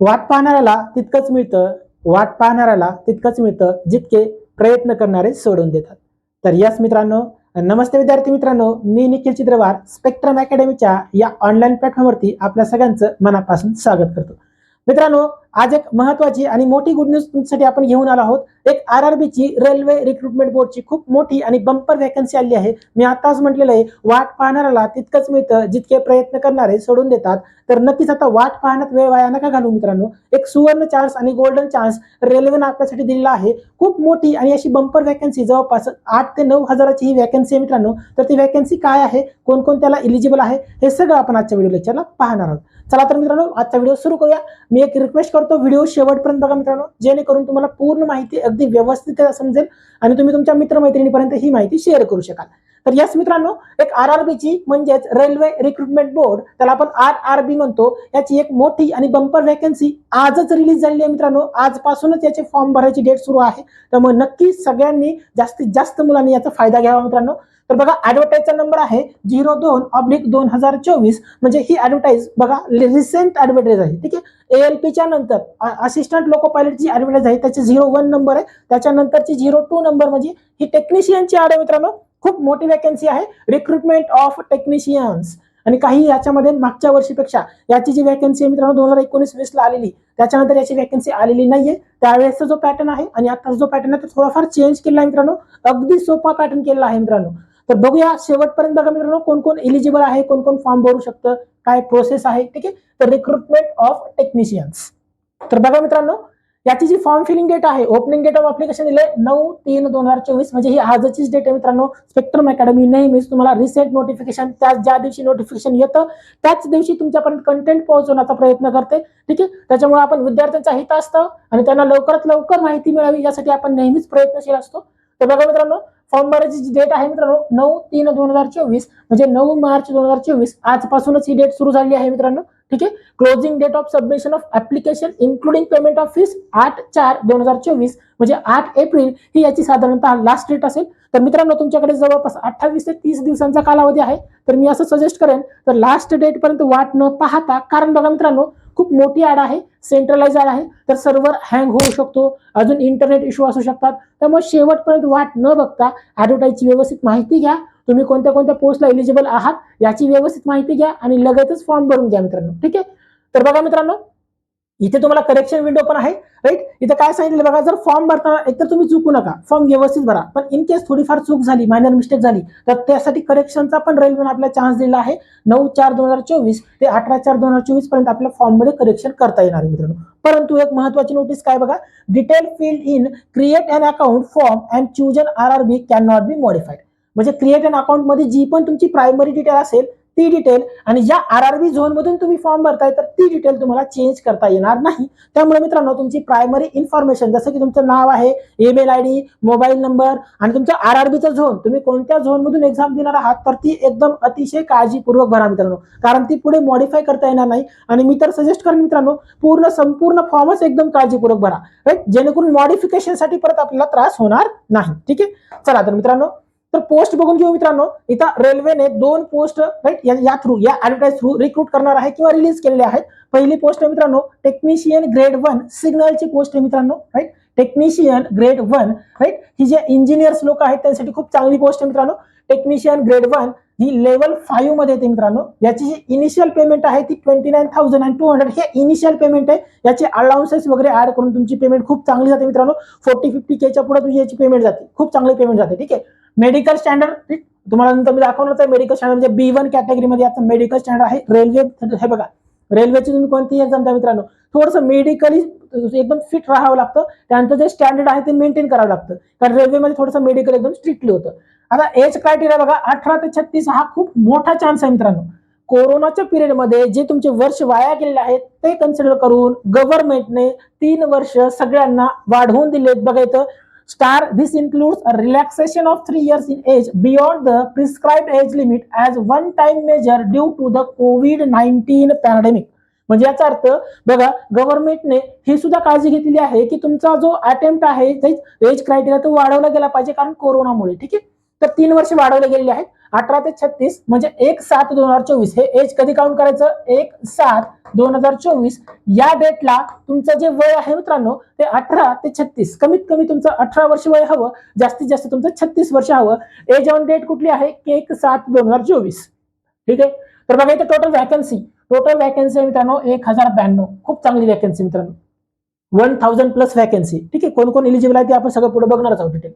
वाट पाहणाऱ्याला तितकंच मिळतं वाट पाहणाऱ्याला तितकंच मिळतं जितके प्रयत्न करणारे सोडून देतात. तर यस मित्रांनो नमस्ते विद्यार्थी मित्रांनो मी निखिल चित्रवार स्पेक्ट्रम अकॅडमीच्या या ऑनलाईन प्लॅटफॉर्मवरती आपल्या सगळ्यांचं मनापासून स्वागत करतो. मित्रांनो आज एक महत्वाची आणि मोठी गुड न्यूज तुमच्यासाठी आपण घेऊन आलो आहोत. एक आर आर ची रेल्वे रिक्रुटमेंट बोर्डची खूप मोठी आणि बंपर वॅकन्सी आली आहे. मी आताच म्हटलेलं आहे वाट पाहणाऱ्याला तितकंच मिळतं जितके प्रयत्न करणारे सोडून देतात. तर नक्कीच आता वाट पाहण्यात वेळ वाया नका घालू मित्रांनो. एक सुवर्ण चान्स आणि गोल्डन चान्स रेल्वेनं आपल्यासाठी दिलेला आहे. खूप मोठी आणि अशी बंपर वॅकन्सी जवळपास आठ ते नऊ हजाराची ही वॅकन्सी आहे मित्रांनो. तर ती वॅकन्सी काय आहे? कोण त्याला इलिजिबल आहे? हे सगळं आपण आजच्या व्हिडिओ लेक्चरला पाहणार आहोत. चला तर मित्रांनो आजचा व्हिडिओ सुरू करूया. मी एक रिक्वेस्ट करतो व्हिडिओ शेवटपर्यंत बघा मित्रांनो जेणेकरून तुम्हाला पूर्ण माहिती अगदी व्यवस्थित समजेल आणि तुम्ही तुमच्या मित्रमैत्रिणीपर्यंत ही माहिती शेअर करू शकाल. तर यस मित्रांनो एक आर आर ची म्हणजेच रेल्वे रिक्रुटमेंट बोर्ड त्याला आपण आर आर बी म्हणतो. याची एक मोठी आणि बंपर वॅकन्सी आजच रिलीज झालेली आहे मित्रांनो. आजपासूनच याचे फॉर्म भरायची डेट सुरू आहे. त्यामुळे नक्की सगळ्यांनी जास्तीत जास्त मुलांनी याचा फायदा घ्यावा मित्रांनो. तर बघा ऍडव्हर्टाईजचा नंबर आहे झिरो दोन ऑब्लिक दोन हजार चोवीस. म्हणजे ही ऍडव्हर्टाईज बघा रिसेंट ऍडव्हर्टाईज आहे. ठीक आहे? एएलपीच्या नंतर असिस्टंट लोको पायलटची ऍडव्हर्टाईज आहे त्याची झिरो वन नंबर आहे. त्याच्यानंतरची झिरो टू नंबर म्हणजे ही टेक्निशियनची ऍड आहे मित्रांनो. खूप मोठी वॅकन्सी आहे. रिक्रुटमेंट ऑफ टेक्निशियन्स आणि काही याच्यामध्ये मागच्या वर्षीपेक्षा याची जी वॅकन्सी आहे मित्रांनो दोन हजार एकोणीस वीस ला आलेली. त्याच्यानंतर याची वॅकन्सी आलेली नाहीये. त्यावेळेसचा जो पॅटर्न आहे आणि आता जो पॅटर्न आहे तो थोडाफार चेंज केला आहे मित्रांनो. अगदी सोपा पॅटर्न केलेला आहे मित्रांनो. तर बघूया शेवटपर्यंत बघा मित्रांनो कोण कोण एलिजिबल आहे कोण कोण फॉर्म भरू शकतं काय प्रोसेस आहे ठीक आहे? तर रिक्रुटमेंट ऑफ टेक्निशियन्स तर बघा मित्रांनो याची जी फॉर्म फिलिंग डेट आहे ओपनिंग डेट ऑफ अप्लिकेशन दिले नऊ तीन दोन हजार चोवीस म्हणजे ही आजचीच डेट आहे मित्रांनो स्पेक्ट्रम अकॅडमी नेहमीच तुम्हाला रिसेंट नोटिफिकेशन त्या ज्या दिवशी नोटिफिकेशन येतं त्याच दिवशी तुमच्यापर्यंत कंटेंट पोहोचवण्याचा प्रयत्न करते ठीक आहे? त्याच्यामुळे आपण विद्यार्थ्यांचा हित असतं आणि त्यांना लवकरात लवकर माहिती मिळावी यासाठी आपण नेहमीच प्रयत्नशील असतो. तर बघा मित्रांनो फॉर्म भरायची जी डेट आहे मित्रांनो नऊ तीन दोन हजार चोवीस म्हणजे नऊ मार्च दोन हजार चोवीस आजपासूनच ही डेट सुरू झाली आहे मित्रांनो. ठीक आहे? Closing date of submission of application including payment of fees आठ चार दोन हजार चोवीस म्हणजे आठ एप्रिल ही याची साधारणतः लास्ट डेट असेल. तर मित्रांनो तुमच्याकडे जवळपास अठ्ठावीस ते तीस दिवसांचा कालावधी आहे. तर मी असं सजेस्ट करेन तर लास्ट डेट पर्यंत वाट न पाहता कारण बघा मित्रांनो खूप मोठी ॲड आहे सेंट्रलाइज ॲड आहे तर सर्व्हर हँग होऊ शकतो अजून इंटरनेट इश्यू असू शकतात. त्यामुळे शेवटपर्यंत वाट न बघता ऍडव्हर्टाईजची व्यवस्थित माहिती घ्या. तुम्ही कोणत्या कोणत्या पोस्टला एलिजिबल आहात याची व्यवस्थित माहिती घ्या आणि लगेचच फॉर्म भरून घ्या मित्रांनो. ठीक आहे? तर बघा मित्रांनो इथे तुम्हाला करेक्शन विंडो पण आहे राईट इथं काय सांगितलं बघा जर फॉर्म भरताना एकतर तुम्ही चुकू नका फॉर्म व्यवस्थित भरा पण इन केस थोडीफार चूक झाली मायनर मिस्टेक झाली तर त्यासाठी करेक्शनचा पण रेल्वेने आपल्याला चान्स दिला आहे. नऊ चार दोन हजार चोवीस ते अठरा चार दोन हजार चोवीसपर्यंत आपल्या फॉर्ममध्ये करेक्शन करता येणार आहे मित्रांनो. परंतु एक महत्वाची नोटीस काय बघा detail field in create an account form and choose R R B cannot be modified म्हणजे क्रिएट अन अकाउंटमध्ये जी पण तुमची प्रायमरी डिटेल असेल ती डिटेल आणि ज्या आर आर बी झोन मधून तुम्ही फॉर्म भरताय तर ती डिटेल तुम्हाला चेंज करता येणार नाही. त्यामुळे मित्रांनो तुमची प्रायमरी इन्फॉर्मेशन जसं की तुमचं नाव आहे email I D mobile number आणि तुमचा आर आर बीचं झोन तुम्ही कोणत्या झोन मधून एक्झाम देणार आहात तर ती एकदम अतिशय काळजीपूर्वक भरा मित्रांनो. कारण ती पुढे मॉडिफाय करता येणार नाही. आणि मी तर सजेस्ट करेन मित्रांनो पूर्ण संपूर्ण फॉर्मच एकदम काळजीपूर्वक भरा. राईट जेणेकरून मॉडिफिकेशनसाठी परत आपल्याला त्रास होणार नाही. ठीक आहे? चला तर मित्रांनो तर पोस्ट बघून घेऊ मित्रांनो. इथं रेल्वेने दोन पोस्ट राईट या थ्रू या ऍडव्हर्टाईज थ्रू रिक्रूट करणार आहे किंवा रिलीज केलेले आहेत. पहिली पोस्ट आहे मित्रांनो टेक्निशियन ग्रेड वन सिग्नलची पोस्ट आहे मित्रांनो right technician grade one right ही जे इंजिनियर्स लोक आहेत त्यांसाठी खूप चांगली पोस्ट आहे मित्रांनो. टेक्निशियन ग्रेड वन ही लेवल फाईव्हमध्ये येते मित्रांनो. याची जी इनिशियल पेमेंट आहे ती twenty nine thousand and two hundred हे इनिशियल पेमेंट आहे. याचे अलाउन्सेस वगैरे ऍड करून तुमची पेमेंट खूप चांगली जाते मित्रांनो. फोर्टी फिफ्टी केच्या पुढे तुझी याची पेमेंट जाते. खूप चांगली पेमेंट जाते ठीक आहे? मेडिकल स्टँडर्ड तुम्हाला नंतर मी दाखवलं तर मेडिकल स्टँडर्ड म्हणजे बी वन कॅटेगरीमध्ये आता मेडिकल स्टँडर्ड आहे. रेल्वे हे बघा. रेल्वेची तुम्ही कोणतीही एक्झाम द्या मित्रांनो? थोडंसं मेडिकली एकदम फिट राहावं लागतं. त्यांचं जे स्टँडर्ड आहे ते मेंटेन करावं लागतं. कारण रेल्वेमध्ये थोडंसं मेडिकल एकदम स्ट्रिक्टली होतं. आता एज क्रायटेरिया बघा अठरा ते छत्तीस हा खूप मोठा चान्स आहे मित्रांनो. कोरोनाच्या पिरियडमध्ये जे तुमचे वर्ष वाया गेलेले आहेत ते कन्सिडर करून गव्हर्नमेंटने तीन वर्ष सगळ्यांना वाढवून दिलेत बघा इथं. Star, this includes a relaxation of three years in age beyond the prescribed age limit as one time measure due to the COVID-19 pandemic. म्हणजे याचा अर्थ बघा गव्हर्नमेंटने ही सुद्धा काळजी घेतलेली आहे की तुमचा जो अटेम्प्ट आहे एज क्रायटेरिया तो वाढवला गेला पाहिजे कारण कोरोनामुळे ठीक आहे तर तीन वर्ष वाढवले गेलेले आहेत. अठरा ते छत्तीस म्हणजे एक सात दोन हजार चोवीस. हे एज कधी काउंट करायचं? एक सात दोन हजार चोवीस. या डेटला तुमचं जे वय आहे मित्रांनो ते अठरा ते छत्तीस. कमीत कमी तुमचं अठरा वर्ष वय हवं. जास्तीत जास्त तुमचं छत्तीस वर्ष हवं. एज ऑन डेट कुठली आहे? एक सात दोन हजार चोवीस. ठीक आहे? तर बघा इथे टोटल वॅकन्सी टोटल वॅकन्सी मित्रांनो एक हजार ब्याण्णव. खूप चांगली वॅकन्सी मित्रांनो. वन थाउजंड प्लस वॅकन्सी ठीक आहे? कोण कोण एलिजिबल आहे ते आपण सगळं पुढे बघणारच आहोत डिटेल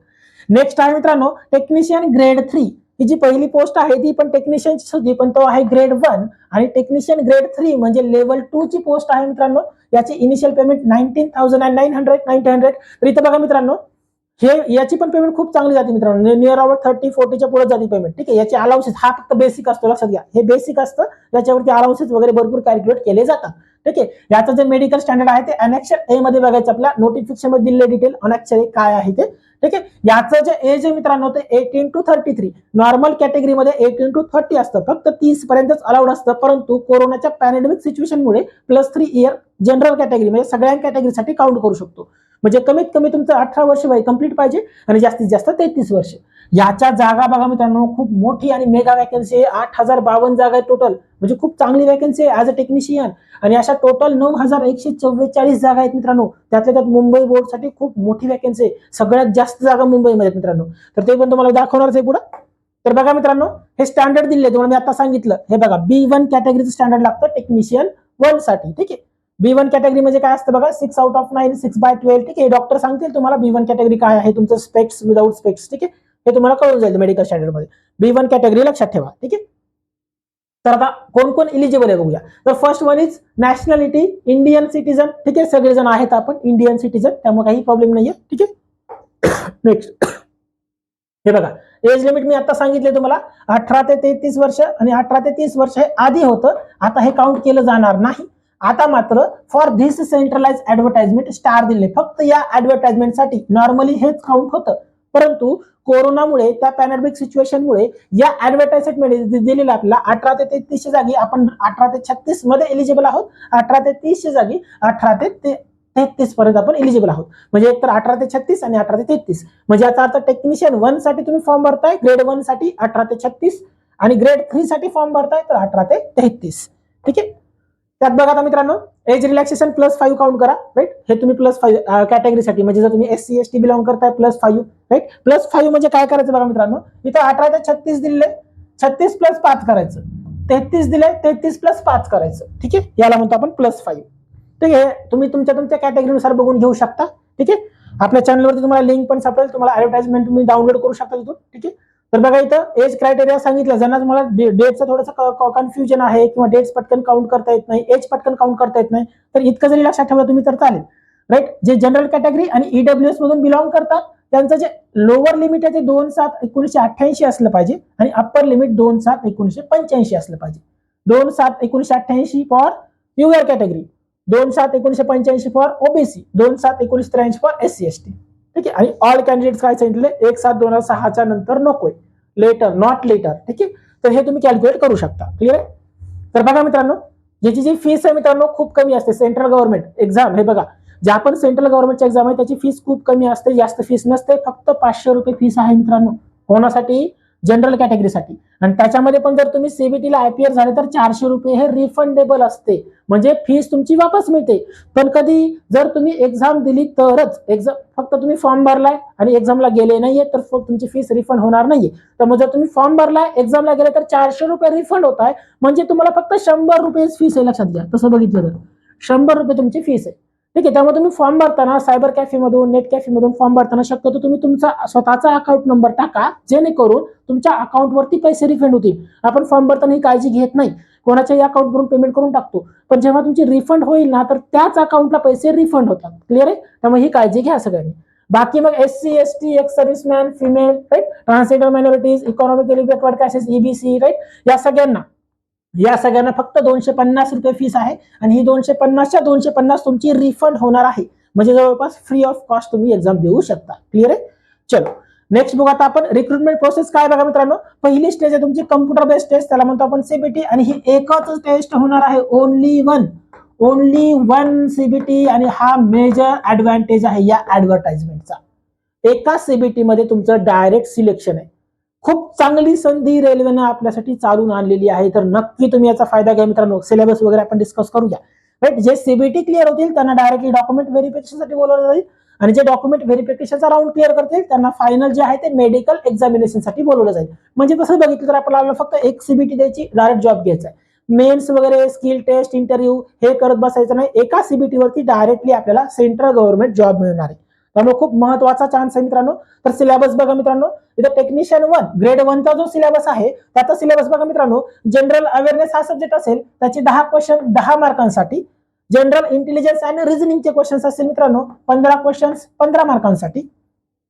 नेक्स्ट आहे मित्रांनो टेक्निशियन ग्रेड थ्री ही जी पहिली पोस्ट आहे ती पण टेक्निशियनची होती पण तो आहे ग्रेड वन आणि टेक्निशियन ग्रेड थ्री म्हणजे लेवल टू ची पोस्ट आहे मित्रांनो. याची initial payment nineteen thousand and nine hundred ninety hundred तर इथं बघा मित्रांनो हे याची पण पेमेंट खूप चांगली जाते मित्रांनो. नियर अबाउट थर्टी फोर्टीच्या पुढे जाते पेमेंट ठीक आहे? याची अलाउन्सेस हा फक्त बेसिक असतो लक्षात घ्या. हे बेसिक असतं याच्यावरती अलाउन्सेस वगैरे भरपूर कॅल्क्युलेट केले जातात. ठीक आहे? याचं जे मेडिकल स्टँडर्ड आहे ते अनेक्षर ए मध्ये बघायचं आपल्या नोटिफिकेशनमध्ये दिलेले डिटेल अनेक्षर ए काय आहे ते. ठीक आहे? याचं जे एज आहे मित्रांनो ते eighteen to thirty three normal कॅटेगरीमध्ये एटीन टू थर्टी असतं. फक्त तीस पर्यंतच अलाउड असतं. परंतु कोरोनाच्या pandemic सिच्युएशनमुळे plus three year general category म्हणजे सगळ्या कॅटेगरीसाठी काउंट करू शकतो. म्हणजे कमीत कमी तुमचं अठरा वर्ष वय कंप्लीट पाहिजे आणि जास्तीत जास्त तेहतीस वर्ष. याच्या जागा बघा मित्रांनो खूप मोठी आणि मेगा वॅकन्सी आहे. आठ हजार बावन्न जागा आहे टोटल म्हणजे खूप चांगली वॅकन्सी आहे ॲज अ टेक्निशियन आणि अशा टोटल नऊ हजार एकशे चव्वेचाळीस जागा आहेत मित्रांनो. त्यातल्या त्यात मुंबई बोर्डसाठी खूप मोठी वॅकन्सी आहे. सगळ्यात जास्त जागा मुंबईमध्ये आहेत मित्रांनो. तर ते पण तुम्हाला दाखवणारच आहे पुढं. तर बघा मित्रांनो हे स्टँडर्ड दिले तुम्हाला मी आता सांगितलं. हे बघा बी वन कॅटेगरीचं स्टँडर्ड लागतं टेक्निशियन वनसाठी. ठीक आहे? बी वन कॅटेगरी म्हणजे काय असतं बघा? Six out of nine six by twelve ठीक आहे? डॉक्टर सांगतील तुम्हाला बी वन कॅटेगरी काय आहे? तुमचं स्पेक्स विदाऊट स्पेक्स ठीक आहे? हे तुम्हाला कळून जाईल मेडिकल स्टँडर्डमध्ये बी वन कॅटेगरी लक्षात ठेवा ठीक आहे? तर आता कोण कोण इलिजिबल आहे बघूया. तर first one is nationality Indian citizen ठीक आहे? सगळेजण आहेत आपण इंडियन सिटीजन त्यामुळे काही प्रॉब्लेम नाहीये ठीक आहे? नेक्स्ट हे बघा एज लिमिट मी आता सांगितले तुम्हाला अठरा ते तेहतीस वर्ष आणि अठरा ते तीस वर्ष हे आधी होतं आता हे काउंट केलं जाणार नाही. आता मात्र for this centralise advertisement star दिले. फक्त या ऍडव्हर्टाइजमेंटसाठी नॉर्मली हेच काउंट होतं. परंतु कोरोनामुळे त्या पॅनडमिक सिच्युएशनमुळे या ऍडव्हर्टाइजमेंट दिलेल्या आपल्याला अठरा ते तेहतीसच्या जागी आपण अठरा ते छत्तीसमध्ये एलिजिबल आहोत. अठरा ते तीसच्या जागी अठरा ते तेहतीस पर्यंत आपण एलिजिबल आहोत. म्हणजे एक तर अठरा ते छत्तीस आणि अठरा ते तेहतीस. म्हणजे याचा अर्थ टेक्निशियन वनसाठी तुम्ही फॉर्म भरताय ग्रेड वनसाठी अठरा ते छत्तीस आणि ग्रेड थ्री साठी फॉर्म भरताय तर अठरा ते तेहतीस. ठीक आहे? त्यात बघा आता मित्रांनो age relaxation plus five count करा राईट हे तुम्ही प्लस फाईव्ह कॅटेगरीसाठी म्हणजे जर तुम्ही S C S T belong करताय plus five right plus five म्हणजे काय करायचं बघा मित्रांनो? इथं अठरा ते छत्तीस दिले छत्तीस प्लस पाच करायचं. तेहतीस दिले तेहतीस प्लस पाच करायचं ठीक आहे? याला म्हणतो आपण प्लस फाईव्ह ठीक आहे? तुम्ही तुमच्या तुमच्या कॅटेगरीनुसार बघून घेऊ शकता ठीक आहे? आपल्या चॅनलवरती तुम्हाला लिंक पण सापडेल तुम्हाला ऍडव्हर्टाइजमेंट तुम्ही डाउनलोड करू शकता तिथून ठीक आहे? तर बघा इथं एज क्रायटेरिया सांगितलं. ज्यांना तुम्हाला डेटचं थोडंसं कन्फ्युजन आहे किंवा डेट्स पटकन काउंट करता येत नाही एज पटकन काउंट करता येत नाही तर इतकं जरी लक्षात ठेवलं तुम्ही तर चालेल. राईट जे जनरल कॅटेगरी आणि ईडब्ल्यू एस मधून बिलॉंग करतात त्यांचं जे लोअर लिमिट आहे ते दोन सात एकोणीसशे अठ्ठ्याऐंशी असलं पाहिजे आणि अप्पर लिमिट दोन सात एकोणीसशे पंच्याऐंशी असलं पाहिजे. दोन सात एकोणीसशे अठ्ठ्याऐंशी फॉर युआर कॅटेगरी दोन सात एकोणीसशे पंच्याऐंशी फॉर ओबीसी दोन सात एकोणीसशे त्र्याऐंशी for S C S T ठीक आहे? आणि ऑल कॅन्डिडेट्स काय सांगितले एक सात दोन हजार सहाच्या नंतर नकोय. लेटर नॉट लेटर ठीक आहे? तर हे तुम्ही कॅल्क्युलेट करू शकता. क्लिअर आहे? तर बघा मित्रांनो याची जी फीस आहे मित्रांनो खूप कमी असते. सेंट्रल गव्हर्नमेंट एक्झाम हे बघा. ज्या पण सेंट्रल गव्हर्नमेंटची एक्झाम आहे त्याची फीस खूप कमी असते. जास्त फीस नसते. फक्त पाचशे रुपये फीस आहे मित्रांनो. कोणासाठी? जनरल कॅटेगरीसाठी आणि त्याच्यामध्ये पण जर तुम्ही सीबीटीला आयपीआर झाले तर चारशे रुपये हे रिफंडेबल असते. म्हणजे फीस तुमची वापस मिळते. पण कधी जर तुम्ही एक्झाम दिली तरच एक्झाम फक्त तुम्ही फॉर्म भरलाय आणि एक्झामला गेले नाहीये तर फक्त तुमची फीस रिफंड होणार नाहीये. तर मग जर तुम्ही फॉर्म भरलाय एक्झामला गेले तर चारशे रुपये रिफंड होत आहे म्हणजे तुम्हाला फक्त शंभर रुपये फीस आहे लक्षात घ्या. तसं बघितलं तर. शंभर रुपये तुमची फीस आहे. ठीक आहे त्यामुळे तुम्ही फॉर्म भरताना सायबर कॅफेमधून नेट कॅफेमधून फॉर्म भरताना शक्यतो तुम्ही तुमचा स्वतःचा अकाउंट नंबर टाका जेणेकरून तुमच्या अकाउंटवरती पैसे रिफंड होतील. आपण फॉर्म भरताना ही काळजी घेत नाही. कोणाच्याही अकाउंटवरून पेमेंट करून टाकतो. पण जेव्हा तुमची रिफंड होईल ना तर त्याच अकाउंटला पैसे रिफंड होतात. क्लिअर आहे? त्यामुळे ही काळजी घ्या सगळ्यांनी. बाकी मग S C S T ex serviceman female right transgender minorities economically backward classes EBC right या सगळ्यांना या सगळ्यांना फक्त दोनशे पन्नास रुपये फीस आहे आणि ही दोनशे पन्नासच्या दोनशे पन्नास तुमची रिफंड होणार आहे. म्हणजे जवळपास फ्री ऑफ कॉस्ट तुम्ही एक्झाम देऊ शकता. क्लिअर आहे? चलो. नेक्स्ट बघा आता आपण रिक्रुटमेंट प्रोसेस काय बघा मित्रांनो. पहिली स्टेज आहे तुमची कम्प्युटर बेस्ड टेस्ट त्याला म्हणतो आपण सीबीटी आणि ही एकच टेस्ट होणार आहे. Only one only one CBT आणि हा मेजर ऍडव्हान्टेज आहे या ऍडव्हर्टाइजमेंटचा एका सीबीटी मध्ये तुमचं डायरेक्ट सिलेक्शन आहे. खूप चांगली संधी रेल्वेनं आपल्यासाठी चालून आणलेली आहे. तर नक्की तुम्ही याचा फायदा घ्या मित्रांनो. सिलेबस वगैरे आपण डिस्कस करूया राईट जे सीबीटी क्लिअर होतील त्यांना डायरेक्टली डॉक्युमेंट व्हेरिफिकेशनसाठी बोलवलं जाईल. आणि जे डॉक्युमेंट व्हेरिफिकेशनचा राऊंड क्लिअर करतील त्यांना फायनल जे आहे ते मेडिकल एक्झामिनेशनसाठी बोलवलं जाईल. म्हणजे तसं बघितलं तर आपल्याला फक्त एक सीबीटी द्यायची डायरेक्ट जॉब घ्यायचा आहे. मेन्स वगैरे स्किल टेस्ट इंटरव्ह्यू हे करत बसायचं नाही. एका सीबीटी वरती डायरेक्टली आपल्याला सेंट्रल गव्हर्नमेंट जॉब मिळणार आहे. त्यामुळे खूप महत्त्वाचा चान्स आहे मित्रांनो. तर सिलेबस बघा मित्रांनो. इथं टेक्निशियन वन ग्रेड वनचा जो सिलेबस आहे त्याचा सिलेबस बघा मित्रांनो. जनरल अवेअरनेस हा सब्जेक्ट असेल त्याचे दहा क्वेश्चन दहा मार्कांसाठी जनरल इंटेलिजन्स आणि रिझनिंगचे क्वेश्चन्स असतील मित्रांनो पंधरा क्वेश्चन्स पंधरा मार्कांसाठी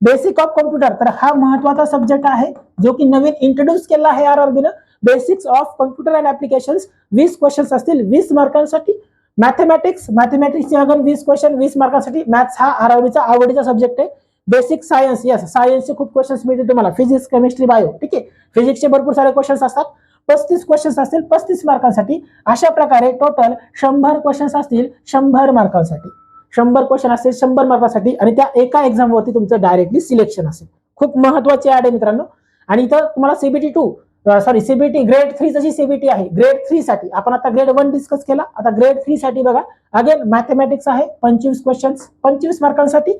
बेसिक ऑफ कॉम्प्युटर तर हा महत्त्वाचा सब्जेक्ट आहे जो की नवीन इंट्रोड्यूस केला आहे R आरबीनं basics of computer and applications वीस क्वेश्चन्स असतील वीस मार्कांसाठी मॅथमॅटिक्स मॅथमॅटिक्सचे अगन वीस क्वेश्चन वीस मार्कासाठी मॅथ्स हा आरावीचा आवडीचा सब्जेक्ट आहे. बेसिक सायन्स यस सायन्सचे खूप क्वेश्चन्स मिळतील तुम्हाला. फिजिक्स केमिस्ट्री बायो ठीक आहे? फिजिक्सचे भरपूर सारे क्वेश्चन्स असतात. पस्तीस क्वेश्चन्स असतील पस्तीस मार्कांसाठी. अशा प्रकारे टोटल शंभर क्वेश्चन्स असतील शंभर मार्कांसाठी. शंभर क्वेश्चन असतील शंभर मार्कांसाठी. आणि त्या एका एक्झामवरती तुमचं डायरेक्टली सिलेक्शन असेल. खूप महत्वाची ऍड आहे मित्रांनो. आणि इथं तुम्हाला CBT two sorry CBT grade three जशी सीबीटी आहे ग्रेड थ्री साठी आपण आता ग्रेड वन डिस्कस केला. आता ग्रेड थ्री साठी बघा अगेन मॅथमॅटिक्स आहे पंचवीस क्वेश्चन्स पंचवीस मार्कांसाठी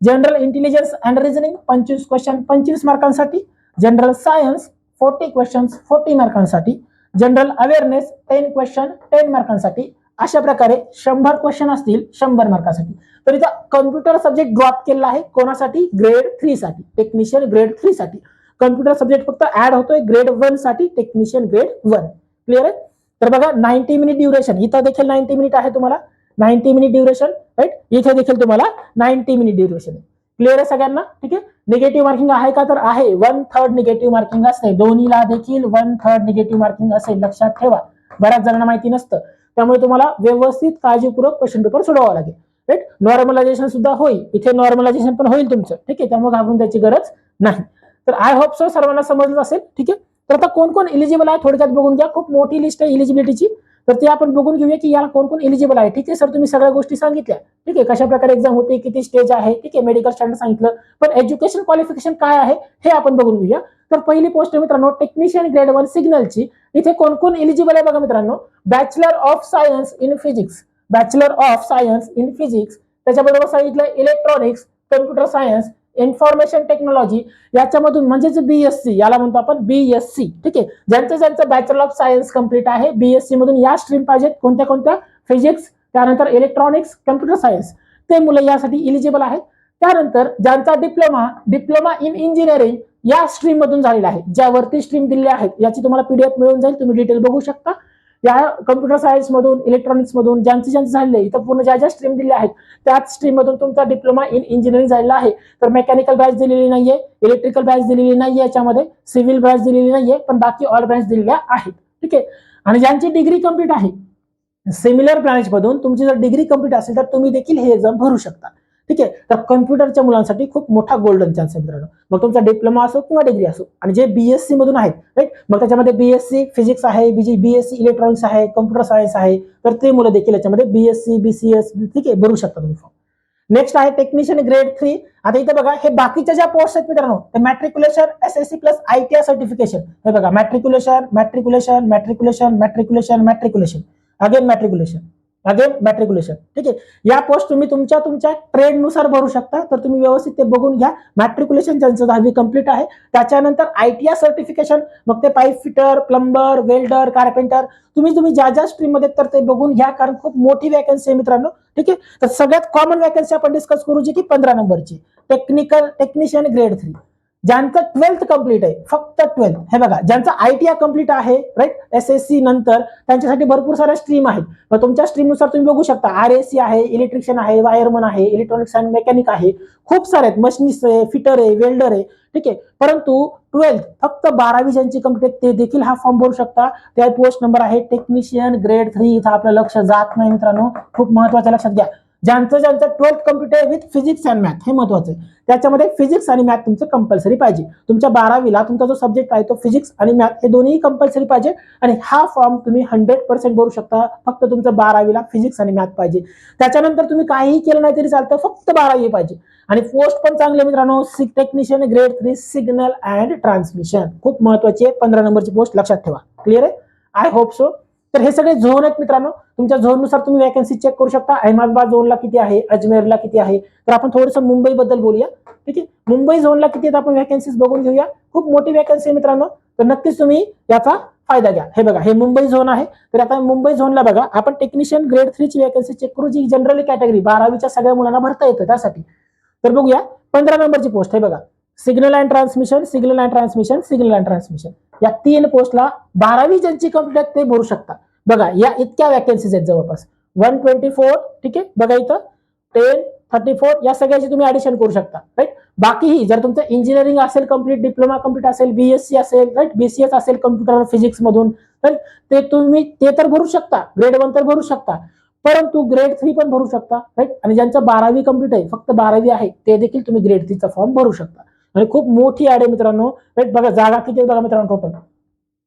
जनरल इंटेलिजन्स अँड रिझनिंग पंचवीस क्वेश्चन पंचवीस मार्कांसाठी general science forty questions forty मार्कांसाठी general awareness ten question ten मार्कांसाठी अशा प्रकारे शंभर क्वेश्चन असतील शंभर मार्कासाठी तर इथं कम्प्युटर सब्जेक्ट ड्रॉप केलेला आहे कोणासाठी? ग्रेड थ्री साठी. टेक्निशियन ग्रेड थ्री साठी. कम्प्युटर सब्जेक्ट फक्त ऍड होतोय ग्रेड वनसाठी टेक्निशियन ग्रेड वन क्लिअर आहे? तर बघा नाईन्टी मिनिट ड्युरेशन इथं देखील नाईन्टी मिनिट आहे तुम्हाला. नाईन्टी मिनिट ड्युरेशन राईट इथे देखील तुम्हाला नाईन्टी मिनिट ड्युरेशन क्लिअर आहे सगळ्यांना? ठीक आहे? निगेटिव्ह मार्किंग आहे का? तर आहे. वन थर्ड निगेटिव्ह मार्किंग असते. दोन्हीला देखील वन थर्ड निगेटिव्ह मार्किंग असेल लक्षात ठेवा. बऱ्याच जणांना माहिती नसतं. त्यामुळे तुम्हाला व्यवस्थित काळजीपूर्वक क्वेश्चन पेपर सोडवावा लागेल. राईट नॉर्मलायझेशन सुद्धा होईल. इथे नॉर्मलायझेशन पण होईल तुमचं. ठीक आहे? त्यामुळे घाबरून त्याची गरज नाही. तर आय होप सो सर्वांना समजलं असेल. ठीक आहे? तर आता कोण कोण एलिजिबल आहे? थोडक्यात बघून घ्या. खूप मोठी लिस्ट आहे एलिजिबिलिटीची तर ते आपण बघून घेऊया की याला कोण कोण एलिजिबल आहे. ठीक आहे? सर तुम्ही सगळ्या गोष्टी सांगितल्या. ठीक आहे? कशा प्रकारे एक्झाम होते? किती स्टेज आहे? ठीक आहे? मेडिकल स्टँडर्ड सांगितलं. पण एज्युकेशन क्वालिफिकेशन काय आहे? हे आपण बघून घेऊया. तर पहिली पोस्ट आहे मित्रांनो टेक्निशियन ग्रेड वन सिग्नलची इथे कोण कोण एलिजिबल आहे बघा मित्रांनो? Bachelor of science in physics bachelor of science in physics त्याच्याबरोबर सांगितलं electronics computer science information technology याच्यामधून म्हणजेच बीएससी याला म्हणतो आपण बीएससी ठीक आहे? ज्यांचं ज्यांचं बॅचलर ऑफ सायन्स कंप्लीट आहे बीएससी मधून या स्ट्रीम पाहिजेत कोणत्या कोणत्या? फिजिक्स त्यानंतर इलेक्ट्रॉनिक्स कम्प्युटर सायन्स ते मुलं यासाठी इलिजिबल आहेत. त्यानंतर ज्यांचा डिप्लोमा डिप्लोमा इन इंजिनिअरिंग या स्ट्रीम मधून झालेला आहे. ज्यावरती स्ट्रीम दिलेल्या आहेत याची तुम्हाला पीडीएफ मिळून जाईल. तुम्ही डिटेल बघू शकता. या कम्प्युटर सायन्स मधून इलेक्ट्रॉनिक्स मधून ज्यांचे ज्यांचे झालेले इथं पूर्ण ज्या ज्या स्ट्रीम दिल्या आहेत त्याच स्ट्रीम मधून तुमचा डिप्लोमा इन इंजिनिअरिंग झालेला आहे. तर मेकॅनिकल बॅच दिलेली नाहीये इलेक्ट्रिकल बॅच दिलेली नाहीये याच्यामध्ये सिव्हिल ब्रँच दिलेली नाहीये पण बाकी ऑल ब्रँच दिलेल्या आहेत. ठीक आहे? आणि ज्यांची डिग्री कंप्लीट आहे सिमिलर ब्रांच मधून तुमची जर डिग्री कंप्लीट असेल तर तुम्ही देखील हे एक्झाम भरू शकता. ठीक आहे? तर कम्प्युटरच्या मुलांसाठी खूप मोठा गोल्डन चान्स आहे मित्रांनो. मग तुमचा डिप्लोमा असो किंवा डिग्री असो आणि जे बीएससी मधून आहेत राईट मग त्याच्यामध्ये बीएससी फिजिक्स आहे बीजी बीएससी इलेक्ट्रॉनिक्स आहे कम्प्युटर सायन्स आहे तर ते मुलं देखील याच्यामध्ये बीएससी बीसीएस ठीक आहे भरू शकता तुम्ही फॉर्म नेक्स्ट आहे टेक्निशियन ग्रेड थ्री आता इथे बघा हे बाकीच्या ज्या पोस्ट आहेत मित्रांनो ते matriculation S S C plus I T I certification हे बघा matriculation matriculation matriculation matriculation matriculation again matriculation again matriculation ठीक आहे? या पोस्ट तुम्ही तुमच्या तुमच्या ट्रेडनुसार भरू शकता. तर तुम्ही व्यवस्थित ते बघून घ्या. मॅट्रिक्युलेशन ज्यांचं दहावी कंप्लीट आहे त्याच्यानंतर आय टी आर सर्टिफिकेशन मग ते pipe fitter plumber welder carpenter तुम्ही तुम्ही ज्या ज्या स्ट्रीममध्ये तर ते बघून घ्या. कारण खूप मोठी वॅकन्सी आहे मित्रांनो. ठीक आहे? तर सगळ्यात कॉमन वॅकन्सी आपण डिस्कस करू जी की पंधरा नंबरची. टेक्निकल टेक्निशियन ग्रेड थ्री ज्यांचं ट्वेल्थ कंप्लीट आहे फक्त ट्वेल्थ हे बघा ज्यांचं आय टी आय कंप्लीट आहे राईट एस एस सी नंतर त्यांच्यासाठी भरपूर साऱ्या स्ट्रीम आहेत. मग तुमच्या स्ट्रीमनुसार तुम्ही बघू शकता आर एस सी आहे इलेक्ट्रिशियन आहे वायरमन आहे इलेक्ट्रॉनिक्स अँड मेकॅनिक आहे. खूप सारे आहेत. मशिनिस्ट आहे फिटर आहे वेल्डर आहे. ठीक आहे? परंतु ट्वेल्थ फक्त बारावी ज्यांची कंप्लीट ते देखील हा फॉर्म भरू शकता. त्या पोस्ट नंबर आहे टेक्निशियन ग्रेड थ्री इथं आपलं लक्ष जात नाही मित्रांनो. खूप महत्वाचं लक्षात घ्या. ज्यांचं ज्यांचं twelfth computer with physics and math हे महत्वाचं आहे. त्याच्यामध्ये फिजिक्स आणि मॅथ तुमचं कंपल्सरी पाहिजे. तुमच्या बारावीला तुमचा जो सब्जेक्ट आहे तो फिजिक्स आणि मॅथ हे दोन्ही कंपल्सरी पाहिजे आणि हा फॉर्म तुम्ही हंड्रेड पर्सेंट भरू शकता. फक्त तुमचं बारावीला फिजिक्स आणि मॅथ पाहिजे. त्याच्यानंतर तुम्ही काहीही केलं नाही तरी चालतं. फक्त बारावी पाहिजे. आणि पोस्ट पण चांगले मित्रांनो. सिक technician grade three signal and transmission खूप महत्वाची आहे. पंधरा नंबरची पोस्ट लक्षात ठेवा. क्लिअर आहे? आय होप सो तर हे सगळे झोन आहेत मित्रांनो. तुमच्या झोननुसार तुम्ही वॅकन्सी चेक करू शकता. अहमदाबाद झोनला किती आहे? अजमेरला किती आहे? तर आपण थोडंसं मुंबई बद्दल बोलूया. ठीक आहे? मुंबई झोनला किती आहेत? आपण वॅकन्सीज बघून घेऊया. खूप मोठी वॅकन्सी आहे मित्रांनो. तर नक्कीच तुम्ही याचा फायदा घ्या. हे बघा हे मुंबई झोन आहे. तर आता मुंबई झोनला बघा आपण टेक्निशियन ग्रेड थ्रीची वॅकन्सी चेक करू जी जनरली कॅटेगरी बारावीच्या सगळ्या मुलांना भरता येतं त्यासाठी. तर बघूया. पंधरा नंबरची पोस्ट आहे बघा. Signal and transmission signal and transmission signal and transmission या तीन पोस्टला बारावी ज्यांची कंप्लीट ते भरू शकता बघा या इतक्या वॅकन्सीज आहेत जवळपास. वन ट्वेंटी फोर ठीक आहे? बघा इथं. टेन थर्टी फोर या सगळ्याची तुम्ही ऍडिशन करू शकता राईट बाकीही जर तुमचं इंजिनिअरिंग असेल कंप्लीट डिप्लोमा कंप्लीट असेल बीएससी असेल राईट बीसीएस असेल कम्प्युटर फिजिक्स मधून तर ते तुम्ही ते तर भरू शकता. ग्रेड वन तर भरू शकता. परंतु ग्रेड थ्री पण भरू शकता राईट आणि ज्यांचं बारावी कंप्लीट आहे फक्त बारावी आहे ते देखील तुम्ही ग्रेड थ्रीचा फॉर्म भरू शकता. म्हणजे खूप मोठी ऍड आहे मित्रांनो. राईट बघा जागा किती बघा मित्रांनो total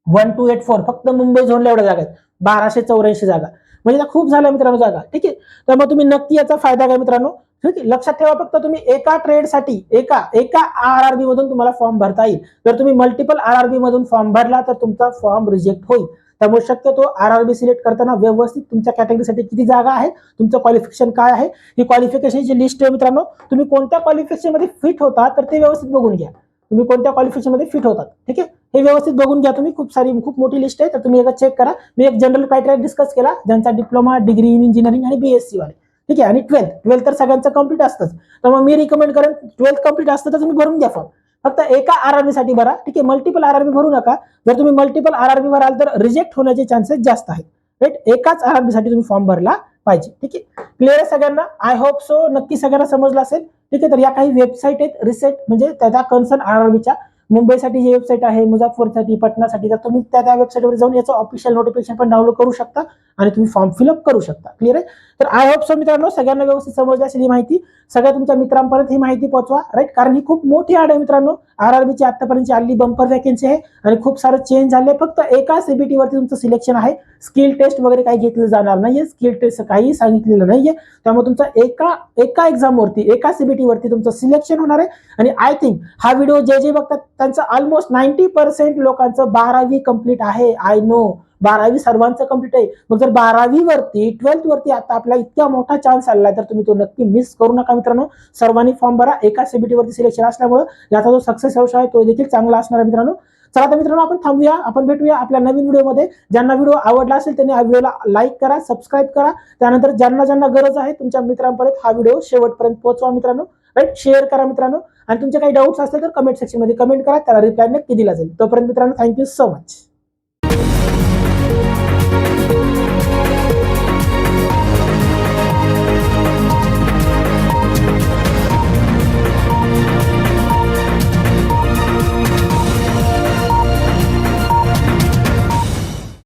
one two eight four फक्त मुंबई झोनला एवढ्या जागा आहेत. बाराशे चौऱ्याऐंशी जागा. म्हणजे खूप झाल्या मित्रांनो जागा. ठीक आहे? त्यामुळे तुम्ही नक्की याचा फायदा घ्या मित्रांनो. ठीक आहे? लक्षात ठेवा फक्त तुम्ही एका ट्रेडसाठी एका एका आर आर बी मधून तुम्हाला फॉर्म भरता येईल. जर तुम्ही मल्टिपल आर आर बी मधून फॉर्म भरला तर तुमचा फॉर्म रिजेक्ट होईल. त्यामुळे शक्यतो आर आर बी सिलेक्ट करताना व्यवस्थित तुमच्या कॅटेगरीसाठी किती जागा आहे तुमचं क्वालिफिकेशन काय आहे ही क्वालिफिकेशनची लिस्ट आहे मित्रांनो. तुम्ही कोणत्या क्वालिफिकेशनमध्ये फिट होता तर ते व्यवस्थित बघून घ्या. तुम्ही कोणत्या क्वालिफिकेशनमध्ये फिट होतात ठीक आहे? हे व्यवस्थित बघून घ्या तुम्ही. खूप सारी खूप मोठी लिस्ट आहे तर तुम्ही एकदा चेक करा. मी एक जनरल क्रायटेरिया डिस्कस केला ज्यांचा डिप्लोमा डिग्री इन इंजिनिअरिंग आणि बीएससी वाले. ठीक आहे? आणि ट्वेल्थ ट्वेल्थ तर सगळ्यांचं कंप्लीट असतंच. तर मग मी रिकमेंड करेन ट्वेल्थ कंप्लीट असतं तर तुम्ही भरून घ्या फॉर्म फक्त एका आरआरबी साठी भरा. ठीक आहे मल्टिपल आरआरबी भरू नका. जर तुम्ही मल्टिपल आरआरबी भराल तर रिजेक्ट होण्याचे चान्सेस जास्त आहेत. राईट एकाच आरआरबी साठी तुम्ही फॉर्म भरला पाहिजे. ठीक आहे? क्लिअर आहे सगळ्यांना? आय होप सो नक्की सगळ्यांना समजलं असेल. ठीक आहे तर या काही वेबसाईट आहेत. रिसेट म्हणजे त्याचा कन्सर्न आरआरबीच्या मुंबईसाठी जी वेबसाईट आहे मुझाफरसाठी पटनासाठी तर तुम्ही त्या त्या वेबसाईटवर जाऊन याचं ऑफिशियल नोटिफिकेशन पण डाउनलोड करू शकता आणि तुम्ही फॉर्म फिलअप करू शकता. क्लिअर आहे? तर आय होप सो मित्रांनो सगळ्यांना व्यवस्थित समजली असेल ही माहिती. सगळ्या तुमच्या मित्रांपर्यंत ही माहिती पोहोचवा राईट कारण ही खूप मोठी आड आहे मित्रांनो. आर आर बीची आतापर्यंतची आली बंपर वॅकन्सी आहे आणि खूप सारं चेंज झाले फक्त एका सीबीटी वरती तुमचं सिलेक्शन आहे. स्किल टेस्ट वगैरे काही घेतलं जाणार नाहीये. स्किल टेस्ट काही सांगितलेलं नाहीये. त्यामुळे तुमचं एका एका एक्झाम वरती एका सीबीटी वरती तुमचं सिलेक्शन होणार आहे. आणि आय थिंक हा व्हिडिओ जे जे बघतात त्यांचं ऑलमोस्ट नाईन्टी पर्सेंट लोकांचं बारावी कंप्लीट आहे. आय नो बारावी सर्वांचं कंप्लीट आहे. मग जर बारावी वरती ट्वेल्थ वरती आता आपला इतका मोठा चान्स आला तर तुम्ही तो नक्की मिस करू नका मित्रांनो. सर्वांनी फॉर्म भरा. एका सीबीटी वरती सिलेक्शन असल्यामुळे याचा जो सक्सेस अंश आहे तो देखील चांगला असणार आहे मित्रांनो. चला तर मित्रांनो आपण थांबूया. आपण भेटूया आपल्या नवीन व्हिडिओमध्ये. ज्यांना व्हिडिओ आवडला असेल त्यांनी हा व्हिडिओला लाईक करा सबस्क्राईब करा. त्यानंतर ज्यांना ज्यांना गरज आहे तुमच्या मित्रांपर्यंत हा व्हिडिओ शेवटपर्यंत पोहोचवा मित्रांनो. राईट शेअर करा मित्रांनो. आणि तुमचे काही डाऊट्स असतील तर कमेंट सेक्शनमध्ये कमेंट करा. त्याला रिप्लाय नक्की दिला जाईल. तोपर्यंत मित्रांनो थँक्यू सो मच